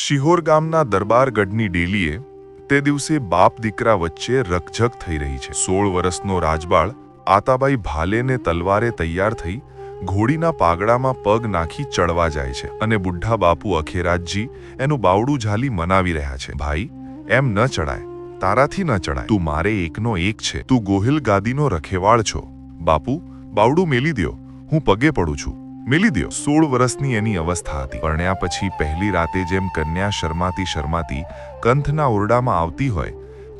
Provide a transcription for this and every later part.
શિહોર ગામના દરબારગઢની ડેલીએ તે દિવસે બાપ દીકરા વચ્ચે રકઝક થઈ રહી છે. સોળ વર્ષનો રાજબાળ આતાબાઈ ભાલેને તલવારે તૈયાર થઈ ઘોડીના પાગડામાં પગ નાખી ચડવા જાય છે અને બુઢા બાપુ અખેરાજજી એનું બાવડું ઝાલી મનાવી રહ્યા છે. ભાઈ, એમ ન ચડાય, તારાથી ન ચડાય. તું મારે એકનો એક છે. તું ગોહિલ ગાદીનો રખેવાળ છો. બાપુ, બાવડું મેલી દ્યો. હું પગે પડું છું. મેલી દ્યો. સોળ વર્ષની એની અવસ્થા હતી. પરણ્યા પછી પહેલી રાતે જેમ કન્યા શરમાતી શરમાતી કંથના ઓરડામાં આવતી હોય,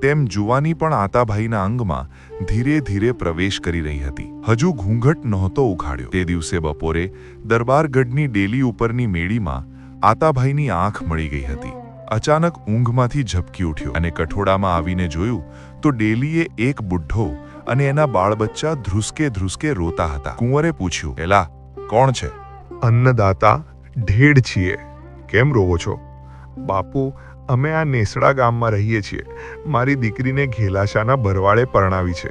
તેમ જુવાની પણ આતાભાઈના અંગમાં ધીરે ધીરે પ્રવેશ કરી રહી હતી. હજુ ઘૂંઘટ નહોતો ઉઘાડ્યો. તે દિવસે બપોરે દરબારગઢની ડેલી ઉપરની મેળીમાં આતાભાઈની આંખ મળી ગઈ હતી. અચાનક ઊંઘમાંથી ઝબકી ઉઠ્યો અને કઠોડામાં આવીને જોયું તો ડેલીએ એક બુઢ્ઢો અને એના બાળબચ્ચા ધ્રુસકે ધ્રુસકે રોતા હતા. કુંવરે પૂછ્યું, એલા કોણ છે? અન્નદાતા ઢેડ છીએ. કેમ રોવો છો? બાપુ, અમે આ નેસડા ગામમાં રહીએ છીએ. મારી દીકરીને ઘેલાશાના ભરવાડે પરણાવી છે.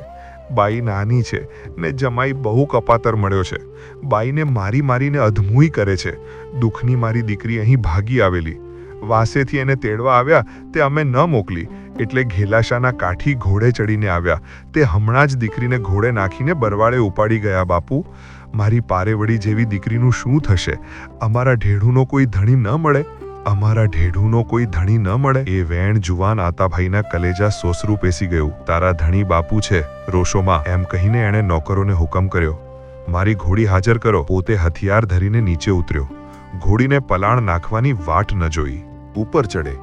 બાઈ નાની છે ને જમાઈ બહુ કપાતર મળ્યો છે. બાઈને મારી મારીને અધમુઈ કરે છે. દુઃખની મારી દીકરી અહીં ભાગી આવેલી. વાસેથી એને તેડવા આવ્યા, તે અમે ન મોકલી. એટલે ઘેલાશાના કાઠી ઘોડે ચડીને આવ્યા. તે હમણાં જ દીકરીને ઘોડે નાખીને બરવાડે ઉપાડી ગયા બાપુ. મારી પારેવડી જેવી દીકરીનું શું થશે? અમારા ઢેઢુનો કોઈ ધણી ન મળે? અમારા ઢેઢુનો કોઈ ધણી ન મળે? એ વેણ જુવાન આતાભાઈના કલેજા સોસરું પેસી ગયું. તારા ધણી બાપુ છે રોશોમાં એમ કહીને એણે નોકરોને હુકમ કર્યો. મારી ઘોડી હાજર કરો. પોતે હથિયાર ધરીને નીચે ઉતર્યો. ઘોડીને પલાણ નાખવાની વાટ ન જોઈ. ઉપર ચડે.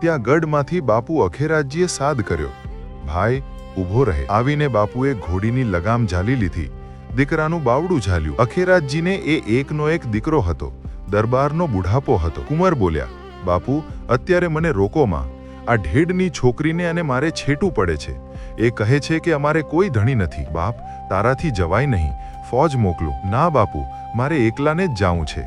ત્યાં ગઢમાંથી બાપુ અખેરાજીએ સાદ કર્યો. ભાઈ, ઊભો રહે. આવીને બાપુએ ઘોડીની લગામ ઝાલી લીધી. દીકરાનું બાવડું ઝાલ્યું. અખેરાજજીને એ એકનો એક દીકરો હતો. દરબારનો બુઢાપો હતો. કુંવર બોલ્યા, બાપુ, અત્યારે મને રોકોમાં આ ઢેડની છોકરીને અને મારે છેટું પડે છે. એ કહે છે કે અમારે કોઈ ધણી નથી. બાપ, તારાથી જવાય નહીં. ફોજ મોકલું. ના, બાપુ, મારે એકલાને જ જાવું છે.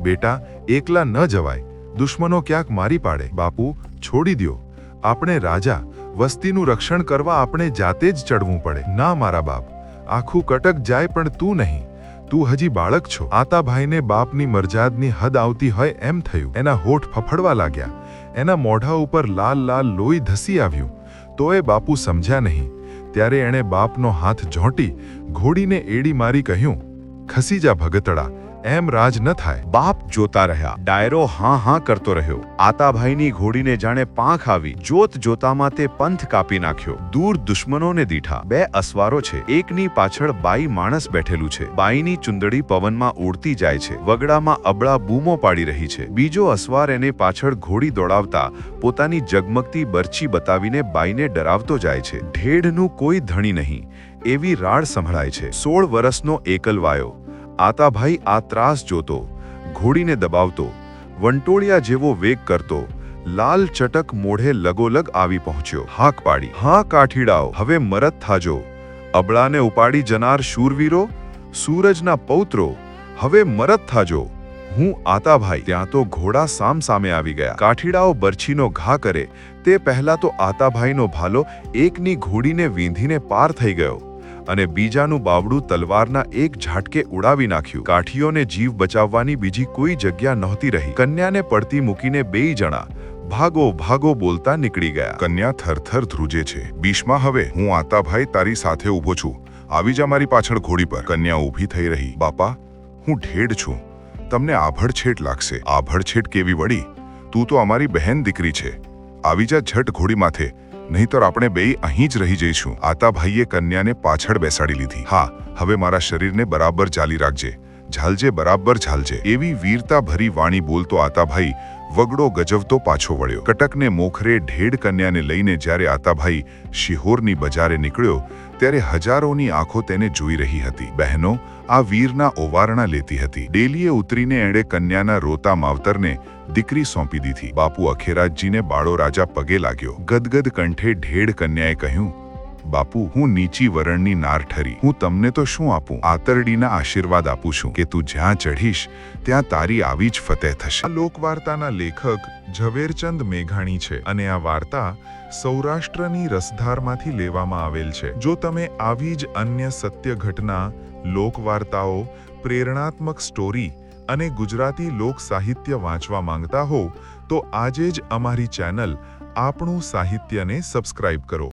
બેટા, એકલા ન જવાય. દુશ્મનો ક્યાંક મારી પાડે. બાપુ, છોડી દ્યો. આપણે રાજા. વસ્તીનું રક્ષણ કરવા આપણે જાતે જ ચડવું પડે. ના, મારા બાપ. આખું કટક જાય પણ તું નહીં. તું હજી બાળક છો. આતાભાઈને બાપની મરજાદની હદ આવતી હોય એમ થયું. એના હોઠ ફફડવા લાગ્યા. એના મોઢા ઉપર લાલ લાલ લોહી ધસી આવ્યું. તો એ બાપુ સમજ્યા નહીં. ત્યારે એણે બાપનો હાથ ઝોંટી ઘોડીને એડી મારી કહ્યું, ખસી જા ભગતડા. એમ રાજ ન થાય. બાપ જોતા રહ્યા. ડાયરો હા હા કરતો રહ્યો. આતાભાઈની ઘોડીને જાણે પાંખ આવી. જોત જોતામાં તે પંથ કાપી નાખ્યો. દૂર દુશ્મનોને દીઠા. બે અસવારો છે. એકની પાછળ બાઈ માણસ બેઠેલું છે. બાઈની ચુંદડી પવનમાં ઉડતી જાય છે. વગડામાં અબળા બૂમો પાડી રહી છે. બીજો અસવાર એને પાછળ ઘોડી દોડાવતા પોતાની જગમગતી બરછી બતાવીને બાઈને ડરાવતો જાય છે. ઢેઢનું કોઈ ધણી નહીં. એવી રાડ સંભળાય છે. સોળ વર્ષનો એકલવાયો. આતાભાઈ આ ત્રાસ જોતો, ઘોડીને દબાવતો, વંટોળિયા જેવો વેગ કરતો, લાલ ચટક મોઢે લગોલગ આવી પહોંચ્યો. હાક પાડી. હા કાઠીડાઓ, હવે મરત થાજો. અબળાને ઉપાડી જનાર શૂરવીરો, સૂરજના પૌત્રો, હવે મરત થાજો. હું આતાભાઈ. ત્યાં તો ઘોડા સામ સામે આવી ગયા. કાઠીડાઓ બરછીનો ઘા કરે, તે પહેલા તો આતાભાઈનો ભાલો એકની ઘોડીને વીંધીને પાર થઈ ગયો. અને બીજાનું બાવડું તલવારના એક ઝાટકે ઉડાવી નાખ્યું. કાઠીઓને જીવ બચાવવાની બીજી કોઈ જગ્યા નહોતી રહી. કન્યાને પડતી મૂકીને બેય જણા ભાગો ભાગો બોલતા નીકળી ગયા. કન્યા થરથર ધ્રુજે છે. બીશમાં હવે હું આતાભાઈ તારી સાથે ઊભો છું. આવી જા મારી પાછળ ઘોડી પર. કન્યા ઊભી થઈ રહી. બાપા, હું ઢેડ છું. તમને આભડછેટ લાગશે. આભડછેટ કેવી વળી? તું તો અમારી બહેન દીકરી છે. આવી જા ઝટ ઘોડી માથે. નહીંતર આપણે બે અહીં જ રહી જઈશું. આતાભાઈએ કન્યાને પાછળ બેસાડી લીધી. હા, હવે મારા શરીરને બરાબર ચાલી રાખજે. ઝાલજે, બરાબર ઝાલજે. એવી વીરતા ભરી વાણી બોલતો આતાભાઈ વગડો ગજવતો પાછો વળ્યો. કટકને મોખરે ઢેડ કન્યાને લઈને જ્યારે આતાભાઈ શિહોરની બજારે નીકળ્યો, ત્યારે હજારોની આંખો તેને જોઈ રહી હતી. બહેનો, આ વીરના ઓવારણા લેતી હતી. ડેલીએ ઉતરીને એણે કન્યાના રોતા માવતરને દીકરી સોંપી દીધી. બાપુ અખેરાજજીને બાળો રાજા પગે લાગ્યો. ગદગદ કંઠે ઢેડ કન્યાએ કહ્યું, બાપુ, હું નીચી વરણની નાર ઠરી. હું તમને તો શું આપું? આતરડીના આશીર્વાદ આપું છું કે તું જ્યાં ચઢીશ, ત્યાં તારી આવી જ ફતેહ થશે. લોકવાર્તાના લેખક ઝવેરચંદ મેઘાણી છે અને આ વાર્તા સૌરાષ્ટ્રની રસધારમાંથી લેવામાં આવેલ છે. જો તમે આવી જ અન્ય સત્ય ઘટના, લોકવાર્તાઓ, પ્રેરણાત્મક સ્ટોરી અને ગુજરાતી લોક સાહિત્ય વાંચવા માંગતા હો તો આજે જ અમારી ચેનલ આપણું સાહિત્યને સબસ્ક્રાઇબ કરો.